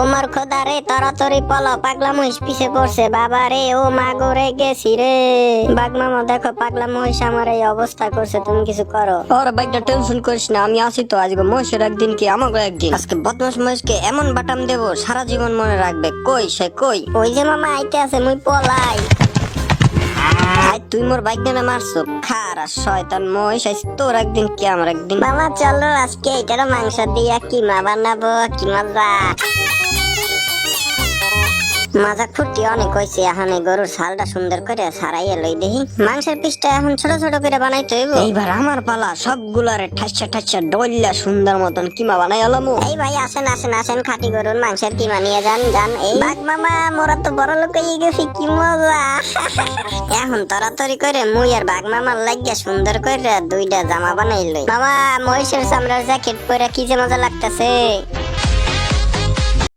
ওমর খোদা রে তাড়াতাড়ি পলা পাগলা মহিষ পিছে পড়ছে। বাবা রে ও মা গো রে গেছি রে। বাঘ মামা দেখো পাগলা মহিষ আমার এই অবস্থা করছে তুমি কিছু করো। ওর বাইকটা টেনশন করিস না আমি আসি তো আজকে। মহেশের একদিন কি আমাকে একদিন? আজকে বদমাস মহেশকে এমন বাটাম দেব সারা জীবন মনে রাখবে। কই সে কই? ওই যে মামা আইতে আছে মুই পলাই। তুই মোর বাইক নিয়ে মারছো? খারা শয়তান মহেশ আইস তোর একদিন কি আমার একদিন? মামা চলো আজকে এটার মাংস দিয়া কিমা বানাবো কি মজা। মাজা ফুটি অনেক হয়েছে এখন এই গরুর ছালটা সুন্দর করে সারাইয়া লই দেখি মাংসের পিসটা এখন ছোট ছোট করে বানাইতে হইব। এইবার আমার পালা সবগুলারে ঠাসা ঠাসা ডইলা সুন্দর মতন কিমা বানাই আলামু। এই ভাই আসেন আসেন আসেন খাটি গরুর মাংসের কিমা নিয়ে যান যান। এই বাঘ মামা মোরা তো বড় লোক হয়ে গেছি কি মজা। এখন তাড়াতাড়ি করে মুই আর বাঘ মামার লাগিয়া সুন্দর করে দুইটা জামা বানাই লই। মামা মহিষের চামড়ার জ্যাকেট পরে কি যে মজা লাগতেছে।